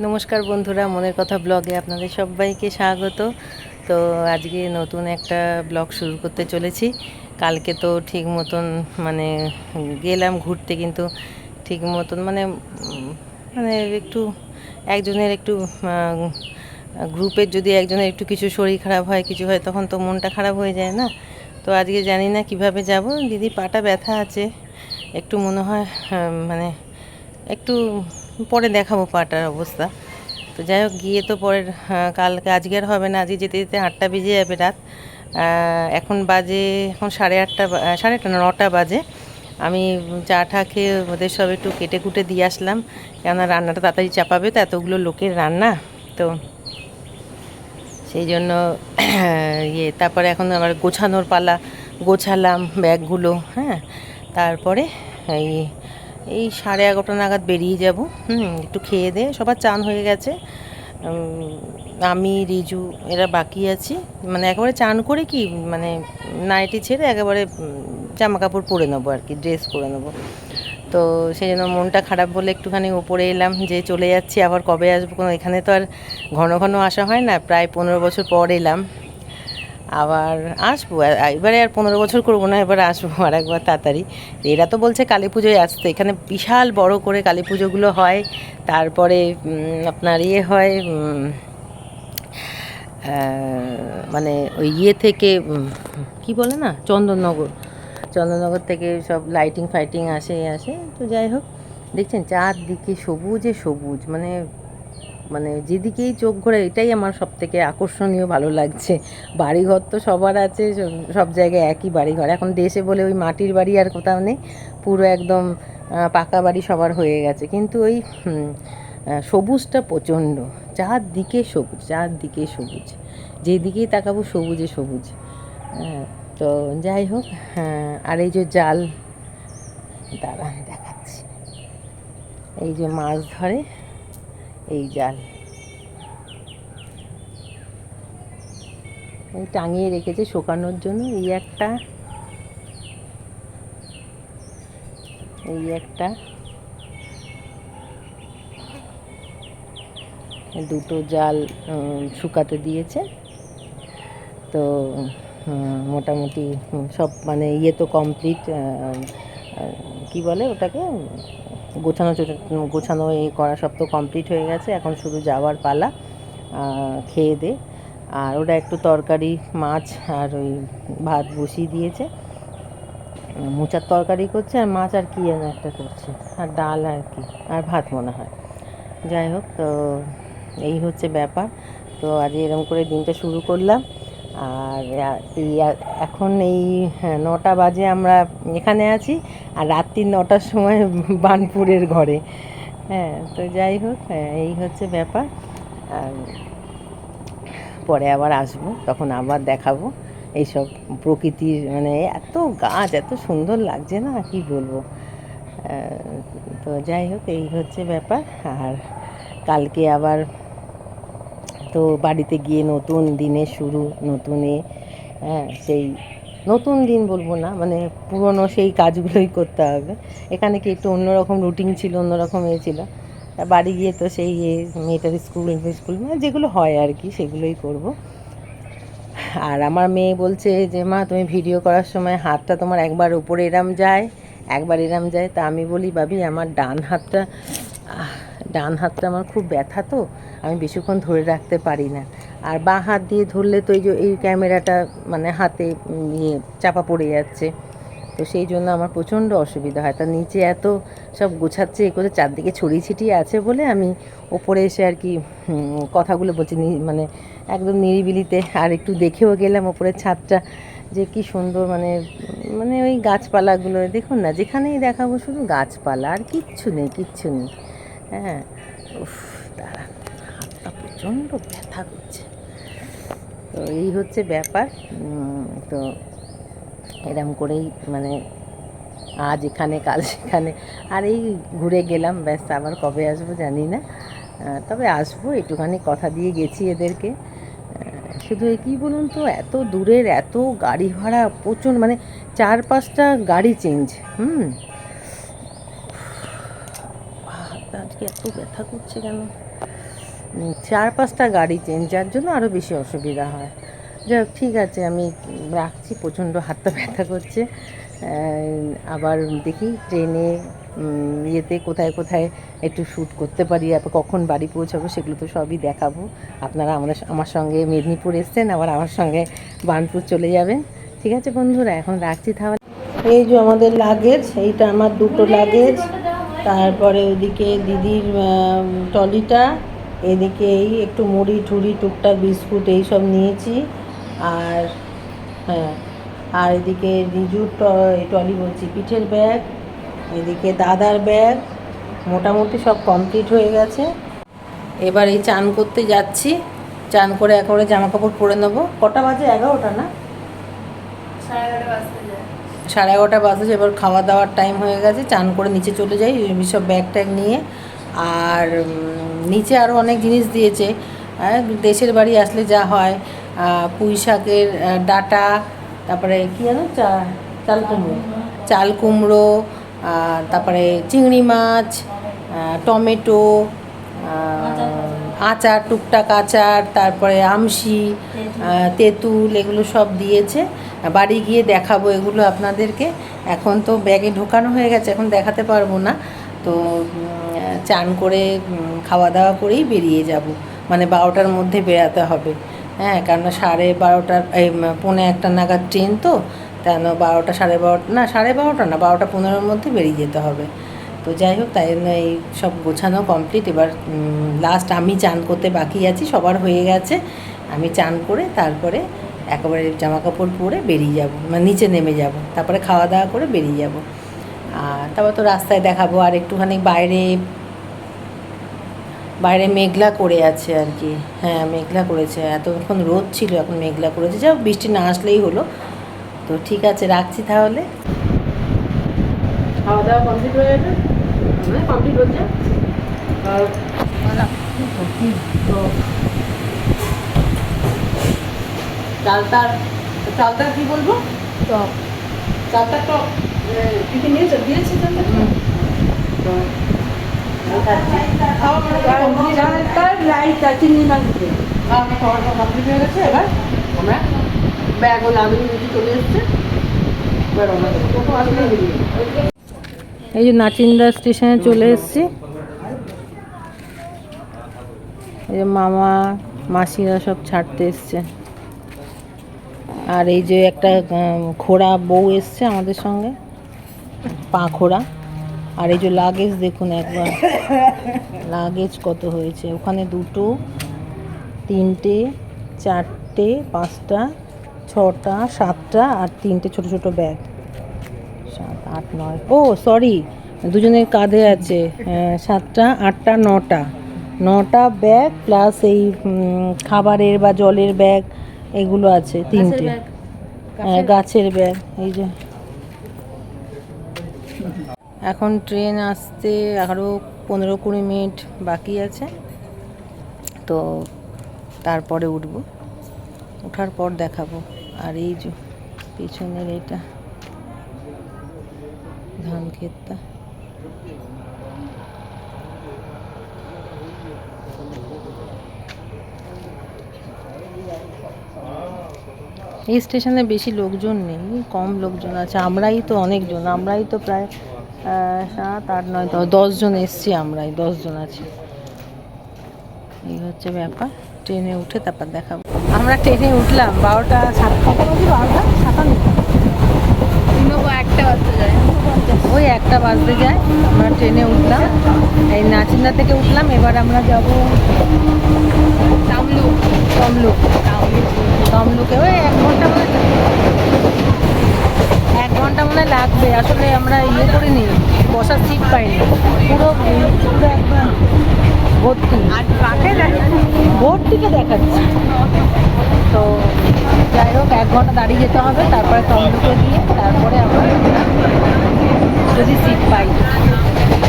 নমস্কার বন্ধুরা, মনের কথা ব্লগে আপনাদের সবাইকে স্বাগত। তো আজকে নতুন একটা ব্লগ শুরু করতে চলেছি। কালকে তো ঠিক মতন মানে গেলাম ঘুরতে কিন্তু ঠিক মতন মানে মানে একটু একজনের একটু গ্রুপের যদি একজনের একটু কিছু শরীর খারাপ হয়, কিছু হয়, তখন তো মনটা খারাপ হয়ে যায় না। তো আজকে জানি না কীভাবে যাব। দিদি পাটা ব্যথা আছে। একটু মনে হয় মানে একটু পরে দেখাবো পাটার অবস্থা। তো যাই হোক, গিয়ে তো পরের কালকে, আজকে আর হবে না, আজকে যেতে যেতে আটটা বেজে যাবে রাত। এখন বাজে, এখন সাড়ে আটটা সাড়ে আটটা নটা বাজে। আমি চা টা খেয়ে ওদের সব একটু কেটে কুটে দিয়ে আসলাম। কেননা রান্নাটা তাড়াতাড়ি চাপাবে, তো এতগুলো লোকের রান্না, তো সেই জন্য ইয়ে তারপরে এখন আবার গোছানোর পালা, গোছালাম ব্যাগগুলো হ্যাঁ। তারপরে এই এই সাড়ে এগারোটা নাগাদ বেরিয়ে যাব। হুম, একটু খেয়ে দে। সবার চান হয়ে গেছে। আমি, রিজু, এরা বাকি আছি। মানে একেবারে চান করে কি মানে নাইটি ছেড়ে একেবারে জামা কাপড় পরে নেব আর কি, ড্রেস পরে নেব। তো সেই জন্য মনটা খারাপ বলে একটুখানি ওপরে এলাম যে চলে যাচ্ছি। আবার কবে আসব কোনো এখানে তো আর ঘন ঘন আসা হয় না। প্রায় পনেরো বছর পর এলাম। আবার আসব। এবারে আর পনেরো বছর করব না, এবার আসব আর একবার তাড়াতাড়ি। এরা তো বলছে কালী পুজোয় আসতে। এখানে বিশাল বড় করে কালী পুজোগুলো হয়। তারপরে আপনার ইয়ে হয় মানে ওই ইয়ে থেকে কি বলে না? চন্দননগর। চন্দননগর থেকে সব লাইটিং ফাইটিং আসে আসে। তো যাই হোক, দেখছেন চারদিকে সবুজে সবুজ। মানে মানে যেদিকেই চোখ ঘোরে এটাই আমার সব থেকে আকর্ষণীয় ভালো লাগছে। বাড়িঘর তো সবার আছে সব- জায়গায় একই বাড়িঘর। এখন দেশে বলে ওই মাটির বাড়ি আর কোথাও নেই পুরো একদম পাকা বাড়ি সবার হয়ে গেছে। কিন্তু ওই সবুজটা প্রচণ্ড। চারদিকে সবুজ চারদিকে সবুজ। যেদিকেই তাকাবো সবুজে সবুজ। তো যাই হোক হ্যাঁ, আর এই যে জাল দাঁড়ান দেখাচ্ছি। এই যে মাছ ধরে এই জাল এই টাঙিয়ে রেখেছে শুকানোর জন্য। এই একটা এই একটা। দুটো জাল শুকাতে দিয়েছে। তো মোটামুটি সব মানে ইয়ে তো কমপ্লিট কি বলে ওটাকে? গোছানো গোছানো এ করা সব তো কমপ্লিট হয়ে গেছে। এখন শুধু যাওয়ার পালা খেয়ে দে। আর ওটা একটু তরকারি মাছ আর ওই ভাত বসিয়ে দিয়েছে। মোচার তরকারি করছে আর মাছ আর কি যেন একটা করছে। আর ডাল আর কি আর ভাত মনে হয়। যাই হোক তো এই হচ্ছে ব্যাপার। তো আজ এরকম করে দিনটা শুরু করলাম। আর এই এখন এই নটা বাজে আমরা এখানে আছি। আর রাত্রি নটার সময় বানপুরের ঘরে। হ্যাঁ তো যাই হোক হ্যাঁ, এই হচ্ছে ব্যাপার। আর পরে আবার আসব, তখন আবার দেখাবো। এইসব প্রকৃতির মানে এত গাছ, এত সুন্দর লাগছে না, কি বলব? তো যাই হোক, এই হচ্ছে ব্যাপার। আর কালকে আবার তো বাড়িতে গিয়ে নতুন দিনের শুরু, নতুনে হ্যাঁ সেই নতুন দিন বলব না মানে পুরনো সেই কাজগুলোই করতে হবে। এখানে কি একটু অন্যরকম রুটিন ছিল, অন্যরকম এ ছিল? বাড়ি গিয়ে তো সেই এ, মেয়েটার স্কুল স্কুল মানে যেগুলো হয় আর কি, সেগুলোই করব। আর আমার মেয়ে বলছে যে, মা, তুমি ভিডিও করার সময় হাতটা তোমার একবার উপরে এরাম যায়, একবার এরাম যায়। তা আমি বলি, ভাবি, আমার ডান হাতটা ডান হাতটা আমার খুব ব্যথা তো, আমি বেশিক্ষণ ধরে রাখতে পারি না। আর বাঁ হাত দিয়ে ধরলে তো এই যে, এই ক্যামেরাটা মানে হাতে ইয়ে চাপা পড়ে যাচ্ছে। তো সেই জন্য আমার প্রচণ্ড অসুবিধা হয়। তার নিচে এত সব গোছাচ্ছে, এ করে চারদিকে ছড়িয়ে ছিটিয়ে আছে বলে আমি ওপরে এসে আর কি কথাগুলো বলছি মানে একদম নিরিবিলিতে। আর একটু দেখেও গেলাম ওপরের ছাদটা যে কি সুন্দর মানে মানে ওই গাছপালাগুলো। দেখুন না, যেখানেই দেখাবো শুধু গাছপালা, আর কিচ্ছু নেই কিচ্ছু নেই। হ্যাঁ উফ, দাঁড়া, হাতটা প্রচণ্ড ব্যথা করছে। তো এই হচ্ছে ব্যাপার তো এরম করেই মানে আজ এখানে, কাল সেখানে। আর এই ঘুরে গেলাম, ব্যাস আবার কবে আসব জানি না। তবে আসব, একটুখানি কথা দিয়ে গেছি এদেরকে। শুধু কী বলুন তো, এত দূরের, এত গাড়ি ভাড়া, প্রচুর মানে চার পাঁচটা গাড়ি চেঞ্জ হুম? আজকে এত ব্যথা করছে কেন? চার পাঁচটা গাড়ি চেঞ্জ যার জন্য আরও বেশি অসুবিধা হয়। যাই হোক, ঠিক আছে, আমি রাখছি, প্রচণ্ড হাতটা ব্যথা করছে। আবার দেখি ট্রেনে ইয়েতে কোথায় কোথায় একটু শ্যুট করতে পারি, আবার কখন বাড়ি পৌঁছাবো সেগুলো তো সবই দেখাবো। আপনারা আমরা আমার সঙ্গে মেদিনীপুর এসছেন, আবার আমার সঙ্গে বার্নপুর চলে যাবেন। ঠিক আছে বন্ধুরা, এখন রাখছি তাহলে। এই যে আমাদের লাগেজ এইটা আমার দুটো লাগেজ তারপরে ওদিকে দিদির টলিটা এদিকে এই একটু মুড়ি ঠুড়ি টুকটাক বিস্কুট এই সব নিয়েছি। আর হ্যাঁ আর এদিকে রিজুর ট- এই ট্রলি বলছি পিঠের ব্যাগ এদিকে দাদার ব্যাগ মোটামুটি সব কমপ্লিট হয়ে গেছে। এবার এই চান করতে যাচ্ছি। চান করে একেবারে জামা কাপড় পরে নেব। কটা বাজে? এগারোটা না? সাড়ে এগারোটা বাজে এবার খাওয়া দাওয়ার টাইম হয়ে গেছে। চান করে নিচে চলে যাই এই সব ব্যাগ ট্যাগ নিয়ে। আর নিচে আরও অনেক জিনিস দিয়েছে। আহ, দেশের বাড়ি আসলে যা হয় পুঁই শাকের ডাটা তারপরে কী চা চাল কুমড়ো। চাল কুমড়ো তারপরে চিংড়ি মাছ টমেটো আচার টুকটাক আচার তারপরে আমশি তেঁতুল। এগুলো সব দিয়েছে। বাড়ি গিয়ে দেখাবো এগুলো আপনাদেরকে। এখন তো ব্যাগে ঢোকানো হয়ে গেছে এখন দেখাতে পারব না। তো চান করে খাওয়া দাওয়া করেই বেরিয়ে যাব। মানে বারোটার মধ্যে বেরাতে হবে। হ্যাঁ কেননা সাড়ে বারোটার, এই পৌনে একটা নাগাদ ট্রেন তো, কেন বারোটা সাড়ে বারোটা না, সাড়ে বারোটা না, বারোটা পনেরোর মধ্যে বেরিয়ে যেতে হবে। তো যাই হোক, তাই জন্য এই সব গোছানো কমপ্লিট এবার লাস্ট আমি চান করতে বাকি আছি, সবার হয়ে গেছে। আমি চান করে তারপরে একেবারে জামা কাপড় পরে বেরিয়ে যাব মানে নিচে নেমে যাব, তারপরে খাওয়া দাওয়া করে বেরিয়ে যাব। আর তারপর তো রাস্তায় দেখাবো, আর একটুখানি বাইরে বাইরে মেঘলা করে আছে আর কি। হ্যাঁ মেঘলা করেছে। এতক্ষণ রোদ ছিল এখন মেঘলা করেছে। যা বৃষ্টি না আসলেই হলো। তো ঠিক আছে রাখছি তাহলে। খাওয়া দাওয়া কমপ্লিট হয়ে গেছে? কমপ্লিট হচ্ছে। চালতার চালতার কি বলব? টক। চালতার টক কি নিয়েছো? দিয়েছি চালতার টক? এই খাচ্ছি। খাওয়া কমপ্লিট কমপ্লিট হয়ে গেছে এবার আমরা ব্যাগ ও লাগুনি চলে এসছে। এবার আমরা টোটো আসলেই এই যে নাচিন্দা স্টেশনে চলে এসেছি। এই যে মামা মাসিরা সব ছাড়তে এসছে। আর এই যে একটা ঘোড়া বউ এসছে আমাদের সঙ্গে। পা খোড়া আর এই যে লাগেজ দেখুন একবার। লাগেজ কত হয়েছে? ওখানে দুটো তিনটে চারটে পাঁচটা ছটা সাতটা আর তিনটে ছোট ছোট ব্যাগ সাত আট নয় ও সরি দুজনের কাঁধে আছে। সাতটা আটটা নটা। নটা ব্যাগ প্লাস এই খাবারের বা জলের ব্যাগ এগুলো আছে তিনটে। হ্যাঁ গাছের ব্যাগ এই যে। এখন ট্রেন আসতে আরও পনেরো কুড়ি মিনিট বাকি আছে। তো তারপরে উঠবো। ওঠার পর দেখাবো। আর এই যে পিছনের এটা ধান ক্ষেতটা এই স্টেশনে বেশি লোকজন নেই, কম লোকজন আছে। আমরাই তো অনেকজন। আমরাই তো প্রায় সাত আট নয় দশ দশজন এসছি আমরাই দশজন আছি। এই হচ্ছে ব্যাপার ট্রেনে উঠে তারপর দেখাবো। আমরা ট্রেনে উঠলাম বারোটা সাত বারোটা সাতান্ন একটা বাজতে যায়। ওই একটা বাজতে যায় আমরা ট্রেনে উঠলাম। এই নাচিন্দা থেকে উঠলাম এবার আমরা যাব তামলুক। তমলুক। তমলুকে। ওই এক ঘণ্টা ঘণ্টা মনে লাগবে। আসলে আমরা ইয়ে করিনি বসার সিট পাইনি। পুরো পুরো একদম ভর্তি। আর ট্রাকে ভর্তিকে দেখাচ্ছি। তো যাই হোক এক ঘণ্টা দাঁড়িয়ে যেতে হবে তারপরে তমলুকে দিয়ে তারপরে আমরা যদি সিট পাই।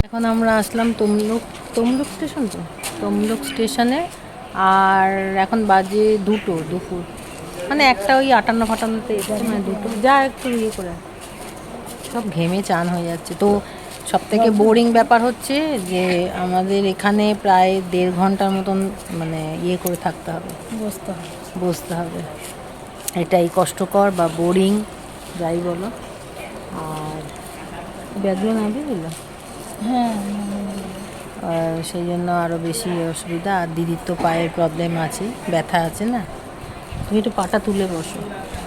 এখন আমরা আসলাম তমলুক তমলুক স্টেশন তো? তমলুক স্টেশনে আর এখন বাজে দুটো দুপুর। মানে একটা ওই আটান্ন ফাটান্নতে মানে দুটো। যা একটু ইয়ে করে। সব ঘেমে চান হয়ে যাচ্ছে। তো সব থেকে বোরিং ব্যাপার হচ্ছে যে আমাদের এখানে প্রায় দেড় ঘণ্টার মতন মানে ইয়ে করে থাকতে হবে। বসতে হবে। বসতে হবে। এটাই কষ্টকর বা বোরিং যাই বলো। আর ব্যাগগুলো নামবে দিল? হ্যাঁ আর সেই জন্য আরও বেশি অসুবিধা। আর দিদির তো পায়ের প্রবলেম আছে ব্যথা আছে না? তুমি একটু পাটা তুলে বসো।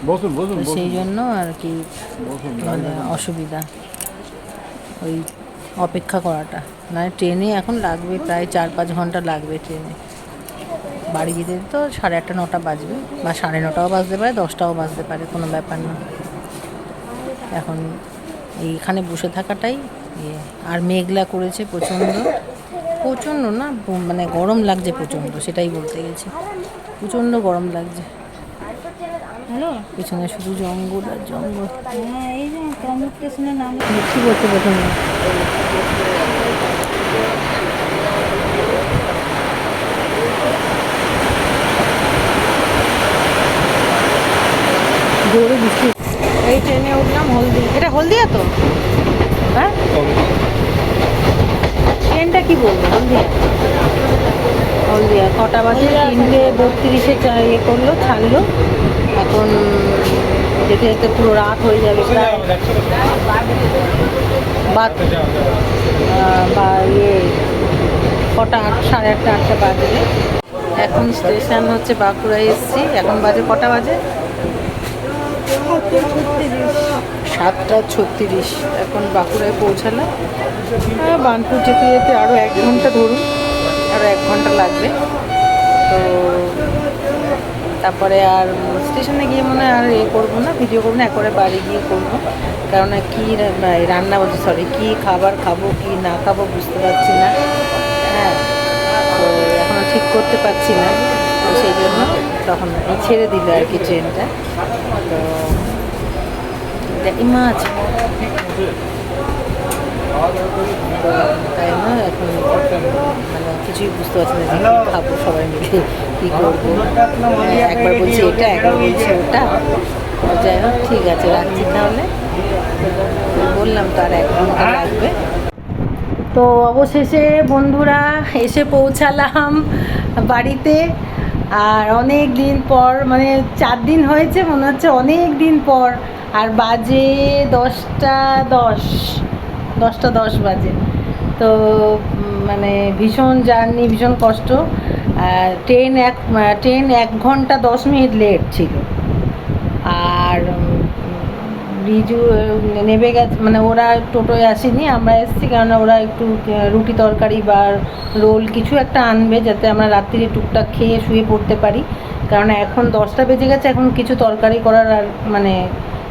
বসুন বসুন সেই জন্য আর কি মানে অসুবিধা। ওই অপেক্ষা করাটা। মানে ট্রেনে এখন লাগবে প্রায় চার পাঁচ ঘণ্টা লাগবে ট্রেনে। বাড়ি যেতে তো সাড়ে আটটা নটা বাজবে বা সাড়ে নটাও বাজতে পারে দশটাও বাজতে পারে কোনো ব্যাপার না। এখন এইখানে বসে থাকাটাই ইয়ে। আর মেঘলা করেছে প্রচণ্ড। প্রচণ্ড না মানে গরম লাগছে প্রচণ্ড সেটাই বলতে গেছি। প্রচণ্ড গরম লাগছে। হ্যালো? পিছনে শুধু জঙ্গল আর জঙ্গল। হ্যাঁ এই যে তমুক স্টেশনের নাম কি করতে প্রথমে জোরে বৃষ্টি এই ট্রেনে উঠলাম হলদিয়া এটা হলদিয়া তো হ্যাঁ ট্রেনটা কি বলব হলদিয়া হলদিয়া কটা বাজে, তিনটে বত্রিশে ইয়ে করল, ছাড়লো। এখন যেতে যেতে পুরো রাত হয়ে যাবে বা ইয়ে কটা আট, সাড়ে আটটা আটটা বাজবে এখন স্টেশন হচ্ছে বাঁকুড়ায় এসছি। এখন বাজে কটা বাজে? সাতটা ছত্রিশ। এখন বাঁকুড়ায় পৌঁছালাম হ্যাঁ বানপুর যেতে যেতে আরও এক ঘণ্টা ধরুন। আরও এক ঘণ্টা লাগবে। তো তারপরে আর স্টেশনে গিয়ে মনে হয় আর এ করব না, ভিডিও করব না, একবারে বাড়ি গিয়ে করব। কারণ কী রান্না বলছি সরি কী খাবার খাব, কি না খাব বুঝতে পারছি না। হ্যাঁ তো এখনও ঠিক করতে পারছি না, তো সেই জন্য তখন ছেড়ে দিল আর কি ট্রেনটা তো মাছ তো তাই না? এখন মানে কিছুই বুঝতে পারছি না যে খাব সবাই মিলে কী করব? হ্যাঁ, একবার বলছি এটা একবার বলছি ওটা। যাই হোক ঠিক আছে রাখছি তাহলে। বললাম তো আর এক ঘণ্টা লাগবে। তো অবশেষে বন্ধুরা এসে পৌঁছালাম বাড়িতে। আর অনেক দিন পর মানে চার দিন হয়েছে মনে হচ্ছে অনেক দিন পর। আর বাজে দশটা দশ। দশটা দশ বাজে। তো মানে ভীষণ জার্নি, ভীষণ কষ্ট। ট্রেন এক ট্রেন এক ঘণ্টা দশ মিনিট লেট ছিল। আর রিজু নেবে গেছে মানে ওরা টোটোয় আসেনি, আমরা এসেছি কেননা ওরা একটু রুটি তরকারি বা রোল কিছু একটা আনবে যাতে আমরা রাত্রিরে টুকটাক খেয়ে শুয়ে পড়তে পারি। কারণ এখন দশটা বেজে গেছে, এখন কিছু তরকারি করার আর মানে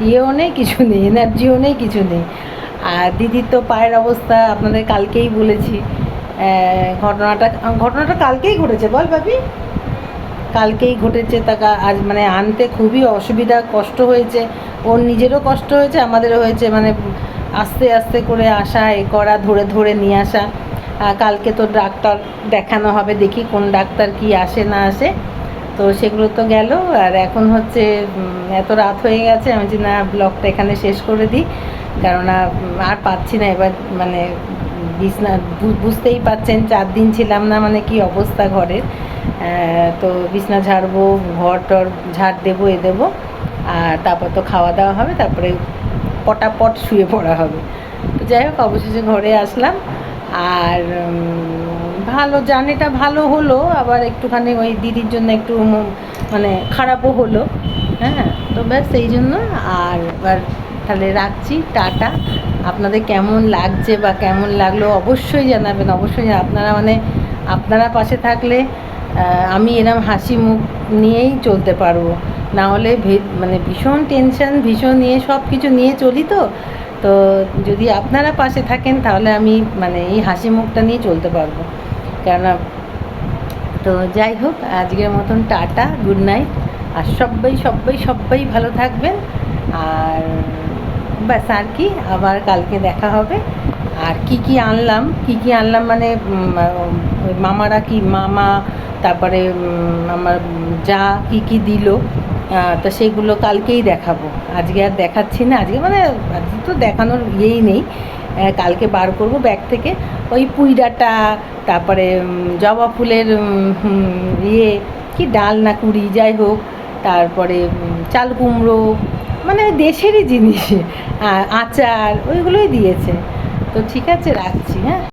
ইয়েও নেই, কিছু নেই এনার্জিও নেই, কিছু নেই। আর দিদির তো পায়ের অবস্থা আপনাদের কালকেই বলেছি। ঘটনাটা ঘটনাটা কালকেই ঘটেছে, বল বাপি কালকেই ঘটেছে, তাকে আজ মানে আনতে খুবই অসুবিধা, কষ্ট হয়েছে। ওর নিজেরও কষ্ট হয়েছে, আমাদেরও হয়েছে মানে আস্তে আস্তে করে আসা, এ করা, ধরে ধরে নিয়ে আসা। কালকে তো ডাক্তার দেখানো হবে, দেখি কোন ডাক্তার কি আসে না আসে। তো সেগুলো তো গেল, আর এখন হচ্ছে এত রাত হয়ে গেছে, আমি বলছি না, ব্লগটা এখানে শেষ করে দিই। কেননা, আর পাচ্ছি না এবার মানে বিছনা বুঝতেই পাচ্ছেন, চার দিন ছিলাম না মানে কি অবস্থা ঘরের। তো বিছনা ঝাড়বো, ঘর টর ঝাড় দেবো, এ দেবো, আর তারপর তো খাওয়া দাওয়া হবে, তারপরে পটাপট শুয়ে পড়া হবে। তো যাই হোক, অবশেষে ঘরে আসলাম, আর ভালো, জার্নিটা ভালো হলো, আবার একটুখানি ওই দিদির জন্য একটু মানে খারাপও হলো হ্যাঁ তো ব্যাস সেই জন্য, আর এবার তাহলে রাখছি, টাটা। আপনাদের কেমন লাগছে বা কেমন লাগল অবশ্যই জানাবেন, অবশ্যই আপনারা মানে আপনারা পাশে থাকলে আমি এরম হাসি মুখ নিয়েই চলতে পারব। না হলে মানে ভীষণ টেনশন, ভীষণ নিয়ে সব কিছু নিয়ে চলি তো। তো যদি আপনারা পাশে থাকেন, তাহলে আমি মানে এই হাসি মুখটা নিয়ে চলতে পারব। কেননা, তো যাই হোক, আজকের মতন টাটা, গুড নাইট। আর সবাই সবাই সবাই ভালো থাকবেন। আর ব্যাস আর কি, আবার কালকে দেখা হবে। আর কি কি আনলাম, কি কি আনলাম মানে মামারা কি, মামা, তারপরে আমার যা কি কি দিল তো সেগুলো কালকেই দেখাবো। আজকে আর দেখাচ্ছি না, আজকে মানে আজকে তো দেখানোর ইয়েই নেই। কালকে বার করব ব্যাগ থেকে। ওই পুইডাটা, তারপরে জবা ফুলের ইয়ে কি ডাল না কুড়ি, যাই হোক, তারপরে চাল কুমড়ো মানে দেশেরই জিনিস আচার ওইগুলোই দিয়েছে। তো ঠিক আছে রাখছি হ্যাঁ।